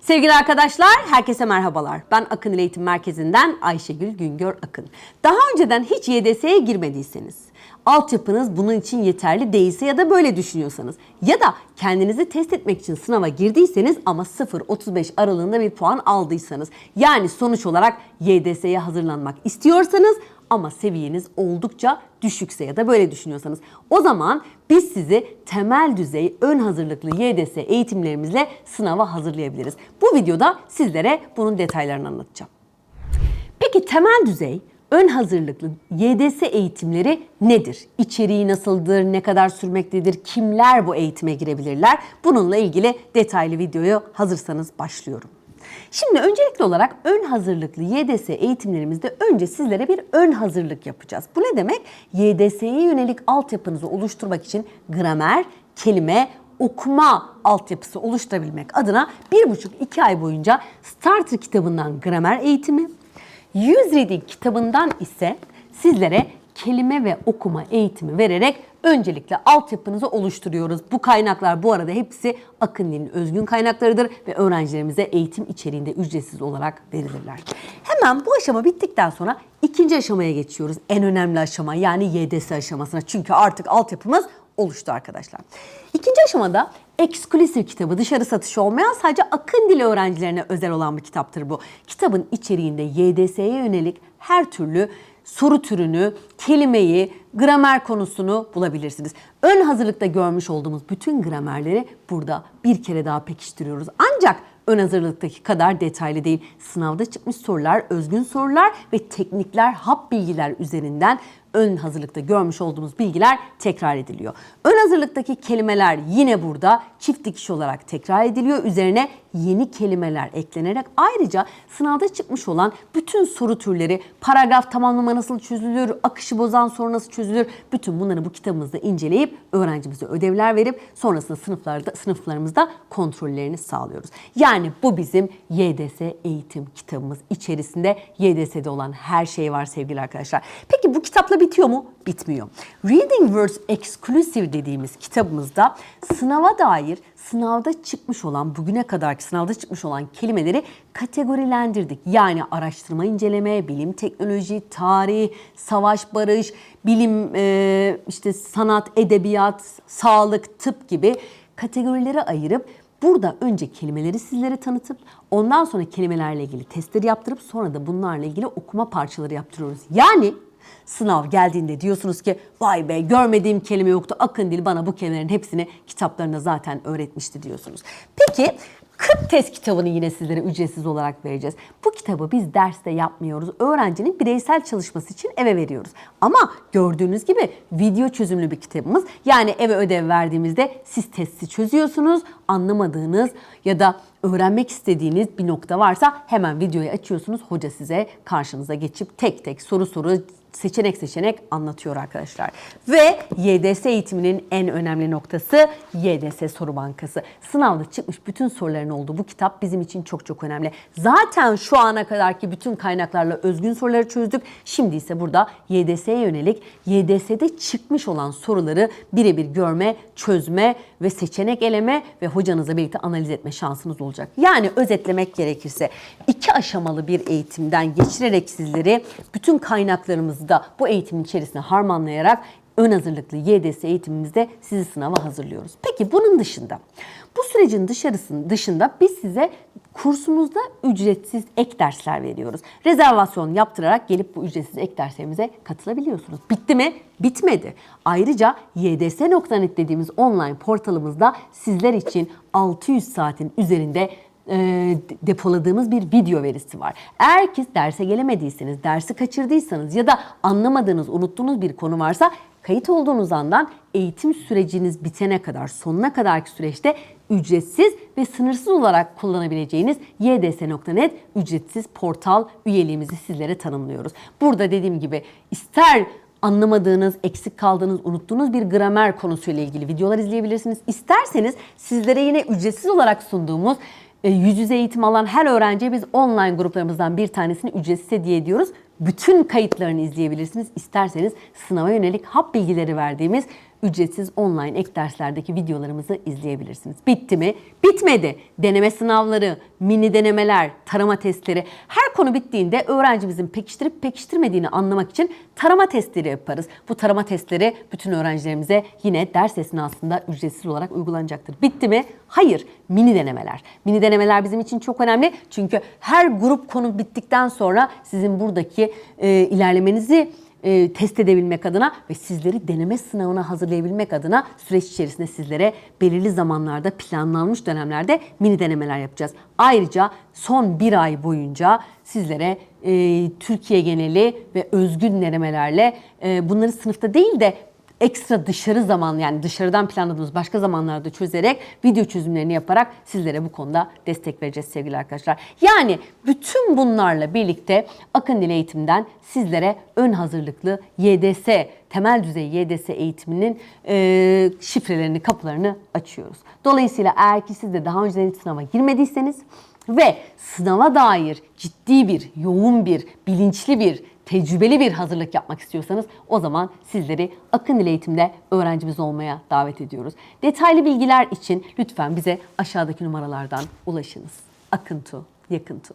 Sevgili arkadaşlar, herkese merhabalar. Ben Akın Eğitim Merkezi'nden Ayşegül Güngör Akın. Daha önceden hiç YDS'ye girmediyseniz, altyapınız bunun için yeterli değilse ya da böyle düşünüyorsanız ya da kendinizi test etmek için sınava girdiyseniz ama 0-35 aralığında bir puan aldıysanız yani sonuç olarak YDS'ye hazırlanmak istiyorsanız ama seviyeniz oldukça düşükse ya da böyle düşünüyorsanız o zaman biz sizi temel düzey ön hazırlıklı YDS eğitimlerimizle sınava hazırlayabiliriz. Bu videoda sizlere bunun detaylarını anlatacağım. Peki temel düzey ön hazırlıklı YDS eğitimleri nedir? İçeriği nasıldır? Ne kadar sürmektedir? Kimler bu eğitime girebilirler? Bununla ilgili detaylı videoyu hazırsanız başlıyorum. Şimdi öncelikli olarak ön hazırlıklı YDS eğitimlerimizde önce sizlere bir ön hazırlık yapacağız. Bu ne demek? YDS'ye yönelik altyapınızı oluşturmak için gramer, kelime, okuma altyapısı oluşturabilmek adına bir buçuk iki ay boyunca Starter kitabından gramer eğitimi, 100 Reading kitabından ise sizlere kelime ve okuma eğitimi vererek öncelikle altyapınızı oluşturuyoruz. Bu kaynaklar bu arada hepsi Akın Dil'in özgün kaynaklarıdır ve öğrencilerimize eğitim içeriğinde ücretsiz olarak verilirler. Hemen bu aşama bittikten sonra ikinci aşamaya geçiyoruz. En önemli aşama yani YDS aşamasına. Çünkü artık altyapımız oluştu arkadaşlar. İkinci aşamada Exclusive kitabı dışarı satışı olmayan sadece akın dili öğrencilerine özel olan bir kitaptır bu. Kitabın içeriğinde YDS'ye yönelik her türlü soru türünü, kelimeyi, gramer konusunu bulabilirsiniz. Ön hazırlıkta görmüş olduğumuz bütün gramerleri burada bir kere daha pekiştiriyoruz. Ancak ön hazırlıktaki kadar detaylı değil. Sınavda çıkmış sorular, özgün sorular ve teknikler, hap bilgiler üzerinden ön hazırlıkta görmüş olduğumuz bilgiler tekrar ediliyor. Ön hazırlıktaki kelimeler yine burada çift dikiş olarak tekrar ediliyor. Üzerine yeni kelimeler eklenerek ayrıca sınavda çıkmış olan bütün soru türleri, paragraf tamamlama nasıl çözülür, akışı bozan soru nasıl çözülür, bütün bunları bu kitabımızda inceleyip öğrencimize ödevler verip sonrasında sınıflarda sınıflarımızda kontrollerini sağlıyoruz. Yani bu bizim YDS eğitim kitabımız içerisinde YDS'de olan her şey var sevgili arkadaşlar. Peki bu kitapla bitiyor mu? Bitmiyor. Reading Words Exclusive dediğimiz kitabımızda sınava dair sınavda çıkmış olan, bugüne kadarki sınavda çıkmış olan kelimeleri kategorilendirdik. Yani araştırma, inceleme, bilim, teknoloji, tarih, savaş, barış, bilim, e, işte sanat, edebiyat, sağlık, tıp gibi kategorilere ayırıp Burada önce kelimeleri sizlere tanıtıp ondan sonra kelimelerle ilgili testleri yaptırıp sonra da bunlarla ilgili okuma parçaları yaptırıyoruz. Yani sınav geldiğinde diyorsunuz ki vay be görmediğim kelime yoktu. Akın Dil bana bu kelimelerin hepsini kitaplarında zaten öğretmişti diyorsunuz. Peki 40 test kitabını yine sizlere ücretsiz olarak vereceğiz. Bu kitabı biz derste yapmıyoruz. Öğrencinin bireysel çalışması için eve veriyoruz. Ama gördüğünüz gibi video çözümlü bir kitabımız. Yani eve ödev verdiğimizde siz testi çözüyorsunuz. Anlamadığınız ya da öğrenmek istediğiniz bir nokta varsa hemen videoyu açıyorsunuz. Hoca size karşınıza geçip tek tek soru soru seçenek seçenek anlatıyor arkadaşlar. Ve YDS eğitiminin en önemli noktası YDS soru bankası. Sınavda çıkmış bütün soruların olduğu bu kitap bizim için çok çok önemli. Zaten şu ana kadarki bütün kaynaklarla özgün soruları çözdük. Şimdi ise burada YDS'ye yönelik YDS'de çıkmış olan soruları birebir görme, çözme ve seçenek eleme ve hocanızla birlikte analiz etme şansınız olacak. Yani özetlemek gerekirse iki aşamalı bir eğitimden geçirerek sizleri bütün kaynaklarımızı da bu eğitimin içerisine harmanlayarak ön hazırlıklı YDS eğitimimizde sizi sınava hazırlıyoruz. Peki bunun dışında bu sürecin dışarısının dışında biz size kursumuzda ücretsiz ek dersler veriyoruz. Rezervasyon yaptırarak gelip bu ücretsiz ek derslerimize katılabiliyorsunuz. Bitti mi? Bitmedi. Ayrıca yds.net dediğimiz online portalımızda sizler için 600 saatin üzerinde e, depoladığımız bir video verisi var. Eğer ki derse gelemediyseniz, dersi kaçırdıysanız ya da anlamadığınız, unuttuğunuz bir konu varsa kayıt olduğunuz andan eğitim süreciniz bitene kadar, sonuna kadarki süreçte ücretsiz ve sınırsız olarak kullanabileceğiniz yds.net ücretsiz portal üyeliğimizi sizlere tanımlıyoruz. Burada dediğim gibi ister anlamadığınız, eksik kaldığınız, unuttuğunuz bir gramer konusuyla ilgili videolar izleyebilirsiniz. İsterseniz sizlere yine ücretsiz olarak sunduğumuz yüz yüze eğitim alan her öğrenciye biz online gruplarımızdan bir tanesini ücretsiz hediye ediyoruz. Bütün kayıtlarını izleyebilirsiniz. İsterseniz sınava yönelik hap bilgileri verdiğimiz ücretsiz online ek derslerdeki videolarımızı izleyebilirsiniz. Bitti mi? Bitmedi. Deneme sınavları, mini denemeler, tarama testleri. Her konu bittiğinde öğrencimizin pekiştirip pekiştirmediğini anlamak için tarama testleri yaparız. Bu tarama testleri bütün öğrencilerimize yine ders esnasında ücretsiz olarak uygulanacaktır. Bitti mi? Hayır. Mini denemeler. Mini denemeler bizim için çok önemli. Çünkü her grup konu bittikten sonra sizin buradaki e, ilerlemenizi e, test edebilmek adına ve sizleri deneme sınavına hazırlayabilmek adına süreç içerisinde sizlere belirli zamanlarda planlanmış dönemlerde mini denemeler yapacağız. Ayrıca son bir ay boyunca sizlere e, Türkiye geneli ve özgün denemelerle e, bunları sınıfta değil de ekstra dışarı zaman yani dışarıdan planladığımız başka zamanlarda çözerek video çözümlerini yaparak sizlere bu konuda destek vereceğiz sevgili arkadaşlar. Yani bütün bunlarla birlikte Akın Dil Eğitim'den sizlere ön hazırlıklı YDS, temel düzey YDS eğitiminin e, şifrelerini, kapılarını açıyoruz. Dolayısıyla eğer ki siz de daha önceden hiç sınava girmediyseniz ve sınava dair ciddi bir, yoğun bir, bilinçli bir tecrübeli bir hazırlık yapmak istiyorsanız o zaman sizleri Akın Dil Eğitim'de öğrencimiz olmaya davet ediyoruz. Detaylı bilgiler için lütfen bize aşağıdaki numaralardan ulaşınız. Akıntu, yakıntu.